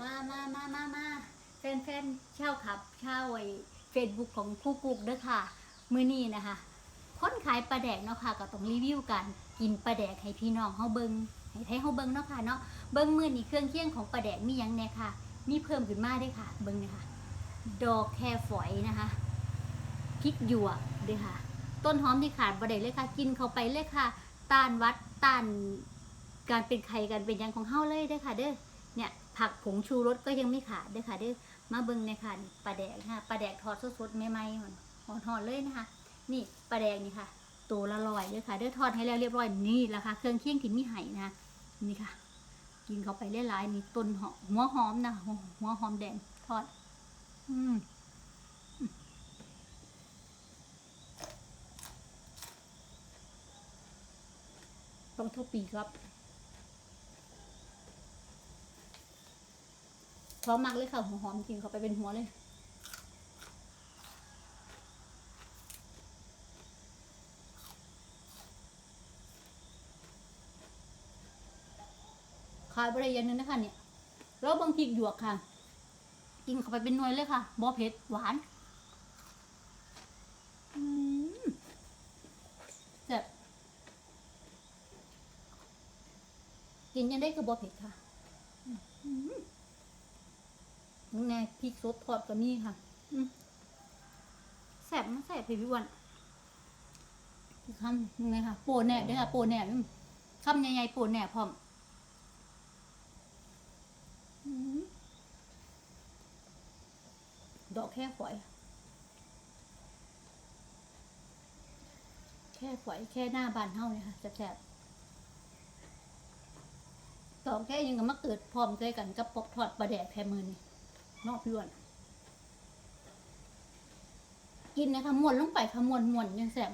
มามามามามาแฟนแฟนๆเช่าขับเช่าไอ้เฟซบุ๊กของคู่กุกเด้อค่ะ มื้อนี้นะคะคนขายปลาแดกเนาะค่ะก็ต้องรีวิวกันกินปลาแดกให้พี่น้องเฮาเบิงให้ให้เฮาเบิงเนาะค่ะเนาะเบิงมื้อนี้เครื่องเคียงของปลาแดกมีหยังแน่ค่ะ มีเพิ่มขึ้นมาเด้วยค่ะ เบิงเนยคะดอกแคฝอยนะคะพริกหยวกเด้วยค่ะ ต้นหอมที่ขาดบ่ได้เลยค่ะ กินเข้าไปเลยค่ะต้านวัดต้านการเป็นไข้กันเป็นยังของเฮาเลยเด้อค่ะ เด้อเนี่ย ผักผงชูรสก็ยังไม่ขาดเด้วยค่ะเด้อมาเบิ่งในค่ะปลาแดกนะคะปลาแดกทอดสดๆใหม่ๆหอนหอนๆเลยนะคะ นี่ปลาแดกนี่ค่ะตัวละลอยเด้อค่ะเด้อทอดให้แล้วเรียบร้อยนี่แหละค่ะ เครื่องเคียงที่มีไห่นะนี่ค่ะ กินเข้าไปหลายๆนี่ต้นหอมหัวหอมนะหัวหัวหอมแดงทอดอืมอืมต้องเท่าปีครับ พร้อมมากเลยค่ะหัวหอมกินเข้าไปเป็นหัวเลยขายบริเวณนึงนะคะเนี่ยแล้วบางพริกหยวกค่ะ กินเข้าไปเป็นหน่วยเลยค่ะบอเผ็ดหวานอืมแซ่บกินยังได้กับบอเผ็ดค่ะ น้องแน่ พริกสดทอดก็มีค่ะแสบมันแสบพี่วันอีกคำยังไงค่ะโปแหนบด้วยค่ะโปแหนบคำใหญ่ๆโปแหนบพร้อมดอกแค่ฝอย แค่ฝอยแค่หน้าบานเท่าเนี่ยค่ะแสบๆดอกแค่ยังกับมะเกิดพร้อมใจกันกับปอกทอดปลาแดกแพมือนี่ นอกพี่อ้วนกินนะคะม้วนลงไปค่ะม้วนม้วนยังแสบ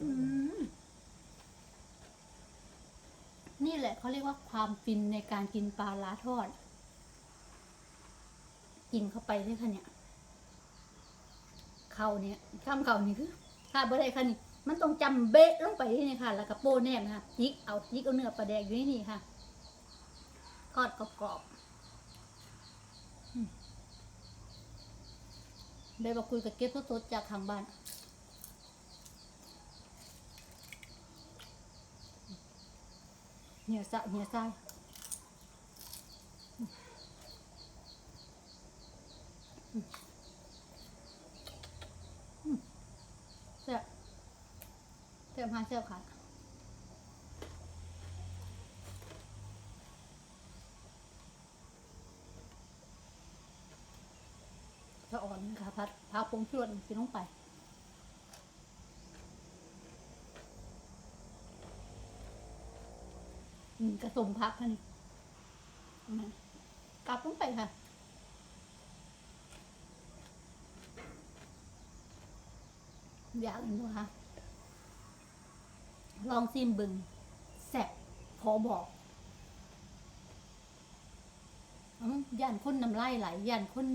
อืมนี่แหละเขาเรียกว่าความฟินในการกินปลาล้าทอด กินเข้าไปด้วยค่ะเนี่ยเขาเนี่ยข้ามเขานี่คือค่ะเบอร์ใดค่ะนี่มันต้องจำเบะลงไปที่นี่ค่ะ แล้วก็โป้แนบนะคะจิกเอาจิกเอาเนื้อปลาแดกอยู่ในนี่ค่ะทอดกรอบๆ ได้มาคุยกับเก็บสดๆจากทางบ้านเหี่ยสะเหี่ยทรายแซ่บแซ่บหาแซ่บค่ะอ่อนนะคะ พัดพาปงชวนกินลงไปอืมกระสมพักค่ะนี่กลับลงไปค่ะอยากเห็นไหมคะลองซิมบึงแสบขอบอกย่านคนน้ำลายไหลย่านคน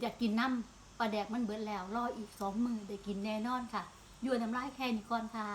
อยากกินน้ำ ปลาแดกมันเบิดแล้ว รออีกสองมือได้กินแน่นอนค่ะ อยัวน้ำลายแค่นี้ก่อนค่ะ